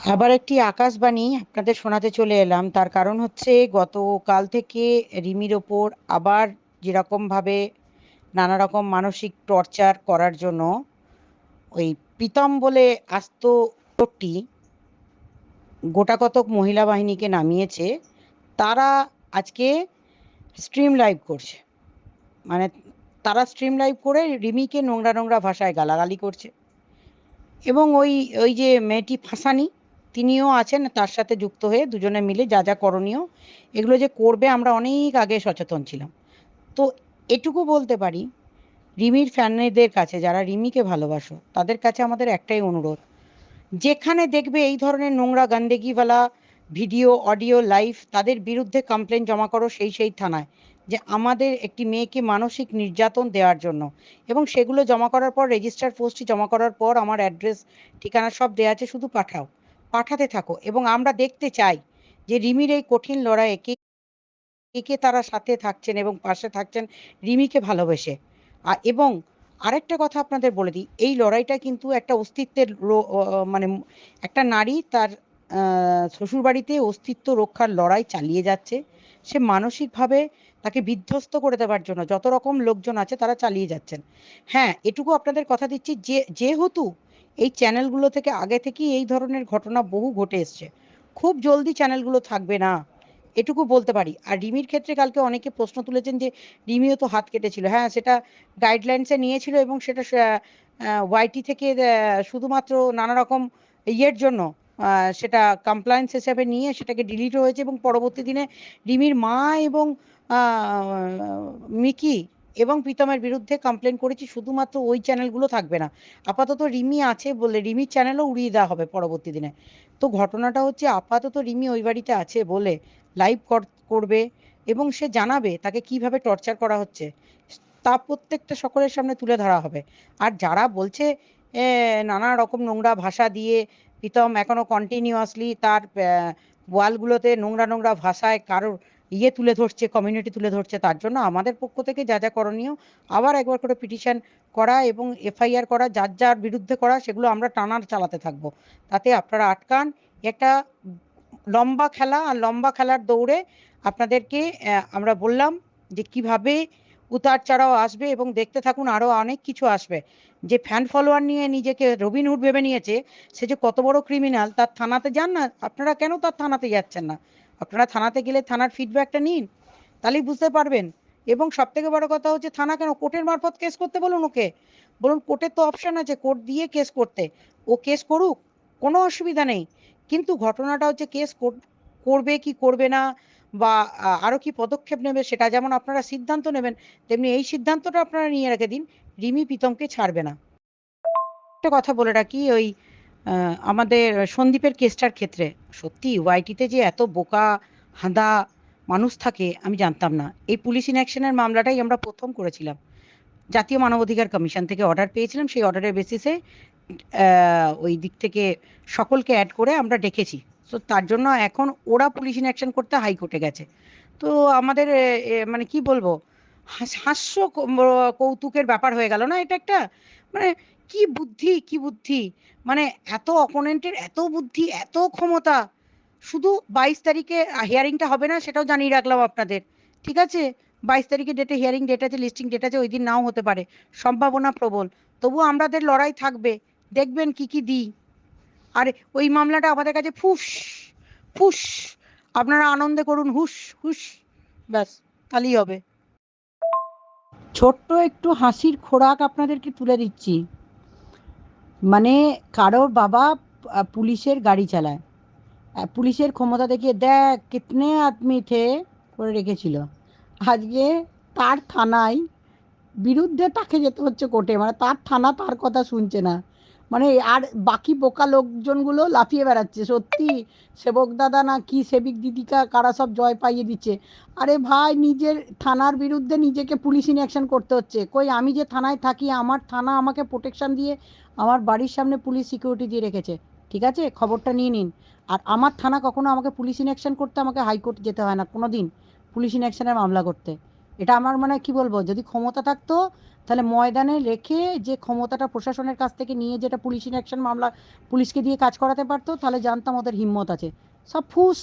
আবার একটি আকাশবাণী আপনাদের শোনাতে চলে এলাম। তার কারণ হচ্ছে গতকাল থেকে রিমির ওপর আবার যেরকমভাবে নানা রকম মানসিক টর্চার করার জন্য ওই প্রীতম বলে আস্ত লোকটি গোটা কতক মহিলা বাহিনীকে নামিয়েছে, তারা আজকে স্ট্রিম লাইভ করছে। মানে তারা স্ট্রিম লাইভ করে রিমিকে নোংরা নোংরা ভাষায় গালাগালি করছে। এবং ওই ওই যে মেয়েটি ফাঁসানি তিনিও আছেন, তার সাথে যুক্ত হয়ে দুজনে মিলে যা যা করণীয়, এগুলো যে করবে আমরা অনেক আগে সচেতন ছিলাম। তো এটুকু বলতে পারি, রিমির ফ্যানেদের কাছে, যারা রিমিকে ভালোবাসো, তাদের কাছে আমাদের একটাই অনুরোধ, যেখানে দেখবে এই ধরনের নোংরা গান্দেগিওয়ালা ভিডিও, অডিও, লাইভ, তাদের বিরুদ্ধে কমপ্লেন জমা করো সেই সেই থানায়, যে আমাদের একটি মেয়েকে মানসিক নির্যাতন দেওয়ার জন্য। এবং সেগুলো জমা করার পর রেজিস্টার পোস্টটি জমা করার পর, আমার অ্যাড্রেস ঠিকানা সব দেওয়া আছে, শুধু পাঠাও। পাঠাতে থাকো এবং আমরা দেখতে চাই যে রিমির এই কঠিন লড়াইয়ে কে কে তারা সাথে থাকছেন এবং পাশে থাকছেন, রিমিকে ভালোবেসে। এবং আরেকটা কথা আপনাদের বলে দিই, এই লড়াইটা কিন্তু একটা অস্তিত্বের মানে একটা নারী তার শ্বশুরবাড়িতে অস্তিত্ব রক্ষার লড়াই চালিয়ে যাচ্ছে। সে মানসিকভাবে তাকে বিধ্বস্ত করে দেওয়ার জন্য যত রকম লোকজন আছে তারা চালিয়ে যাচ্ছেন। হ্যাঁ এটুকু আপনাদের কথা দিচ্ছি, যে, যেহেতু এই চ্যানেলগুলো থেকে আগে থেকেই এই ধরনের ঘটনা বহু ঘটে এসছে। খুব জলদি চ্যানেলগুলো থাকবে না। এটুকু বলতে পারি। আর রিমির ক্ষেত্রে কালকে অনেকে প্রশ্ন তুলেছেন যে, রিমিও তো হাত কেটেছিল। হ্যাঁ সেটা গাইডলাইন্সে নিয়েছিল এবং সেটা ওয়াইটি থেকে শুধুমাত্র নানা রকম ইয়ের জন্য সেটা কমপ্লায়েন্স হিসাবে নিয়ে সেটাকে ডিলিট হয়েছে এবং পরবর্তী দিনে রিমির মা এবং মিকি এবং প্রীতমের বিরুদ্ধে কমপ্লেন করেছি, শুধুমাত্র ওই চ্যানেলগুলো থাকবে না। আপাতত রিমি আছে বলে, রিমির চ্যানেলও উড়িয়ে দেওয়া হবে পরবর্তী দিনে। তো ঘটনাটা হচ্ছে, আপাতত রিমি ওই বাড়িতে আছে বলে লাইভ করবে এবং সে জানাবে তাকে কীভাবে টর্চার করা হচ্ছে। তা প্রত্যেকটা সকলের সামনে তুলে ধরা হবে। আর যারা বলছে নানা রকম নোংরা ভাষা দিয়ে প্রীতম এখনও কন্টিনিউয়াসলি তার ওয়ালগুলোতে নোংরা নোংরা ভাষায় কারোর ইয়ে তুলে ধরছে কমিউনিটি তুলে ধরছে, তার জন্য আমাদের পক্ষ থেকে যা যা করণীয় আবার একবার করে পিটিশন করা এবং এফআইআর করা, যার যার বিরুদ্ধে করা, সেগুলো আমরা টানার চালাতে থাকব। তাতে আপনারা আটকান, একটা লম্বা খেলা, আর লম্বা খেলার দৌড়ে আপনাদেরকে আমরা বললাম যে কীভাবে উতার চড়াও আসবে এবং দেখতে থাকুন আরও অনেক কিছু আসবে। যে ফ্যান ফলোয়ার নিয়ে নিজেকে রবিনহুড ভেবে নিয়েছে, সে যে কত বড় ক্রিমিনাল তার থানাতে যান না, আপনারা কেন তার থানাতে যাচ্ছেন না? আপনারা থানাতে গেলে থানার ফিডব্যাকটা নিন, তাহলেই বুঝতে পারবেন। এবং সব থেকে বড় কথা হচ্ছে, থানা কেন? কোর্টের মারফত কেস করতে বলুন ওকে। বলুন কোর্টের তো অপশান আছে, কোর্ট দিয়ে কেস করতে। ও কেস করুক, কোনো অসুবিধা নেই। কিন্তু ঘটনাটা হচ্ছে কেস করবে কি করবে না, বা আরও কি পদক্ষেপ নেবে, সেটা যেমন আপনারা সিদ্ধান্ত নেবেন, তেমনি এই সিদ্ধান্তটা আপনারা নিয়ে রেখে দিন। রিমি প্রীতমকে ছাড়বে না। একটা কথা বলে রাখি, ওই আমাদের সন্দীপের কেসটার ক্ষেত্রে, সত্যি ওয়াইটিতে যে এত বোকা, হাঁদা মানুষ থাকে, আমি জানতাম না। এই পুলিশ ইনঅ্যাকশনের মামলাটাই আমরা প্রথম করেছিলাম। জাতীয় মানবাধিকার কমিশন থেকে অর্ডার পেয়েছিলাম, সেই অর্ডারের বেসিসে ওই দিক থেকে সকলকে অ্যাড করে আমরা ডেকেছি। তো তার জন্য এখন ওরা পুলিশ ইনঅ্যাকশন করতে হাইকোর্টে গেছে। তো আমাদের মানে কি বলব হাস্য কৌতুকের ব্যাপার হয়ে গেল না এটা একটা? মানে কি বুদ্ধি কি বুদ্ধি? মানে এত অপোনেন্টের এত বুদ্ধি, এত ক্ষমতা। শুধু বাইশ তারিখে হিয়ারিংটা হবে না, সেটাও জানিয়ে রাখলাম আপনাদের। ঠিক আছে? বাইশ তারিখে ডেটে হিয়ারিং ডেট আছে লিস্টিং ডেট আছে ওই দিন নাও হতে পারে। সম্ভাবনা প্রবল। তবু আমাদের লড়াই থাকবে। দেখবেন কি কি দিই। আর ওই মামলাটা আমাদের কাছে ফুস ফুস। আপনারা আনন্দে করুন, হুস হুস। ব্যাস, তাহলেই হবে। ছোট্ট একটু হাসির খোরাক আপনাদেরকে তুলে দিচ্ছি। মানে কারোর বাবা পুলিশের গাড়ি চালায়। পুলিশের ক্ষমতা দেখিয়ে দেখ কিতনে আদমি থে করে রেখেছিল। আজকে তার থানায় বিরুদ্ধে তাকে যেতে হচ্ছে কোর্টে মানে তার থানা তার কথা শুনছে না। মানে আর বাকি বোকা লোকজনগুলো লাফিয়ে বেড়াচ্ছে, সত্যি। সেবক দাদা না কি সেবিক দিদিকা, কারা সব জয় পাইয়ে দিচ্ছে। আরে ভাই, নিজের থানার বিরুদ্ধে নিজেকে পুলিশ ইনঅ্যাকশন করতে হচ্ছে। কই, আমি যে থানায় থাকি, আমার থানা আমাকে প্রোটেকশন দিয়ে আমার বাড়ির সামনে পুলিশ সিকিউরিটি দিয়ে রেখেছে। ঠিক আছে? খবরটা নিয়ে নিন। আর আমার থানা কখনো আমাকে পুলিশ ইনঅ্যাকশন করতে আমাকে হাইকোর্ট যেতে হয় না কোনো দিন পুলিশ ইনঅ্যাকশনের মামলা করতে। এটা আমার মানে কি বলব, যদি ক্ষমতা থাকতো, তাহলে ময়দানে রেখে যে ক্ষমতাটা প্রশাসনের কাছ থেকে নিয়ে যেটা পুলিশ ইন অ্যাকশন মামলা, পুলিশকে দিয়ে কাজ করাতে পারতো, তাহলে জানতাম ওদের হিম্মত আছে। সব ফুস।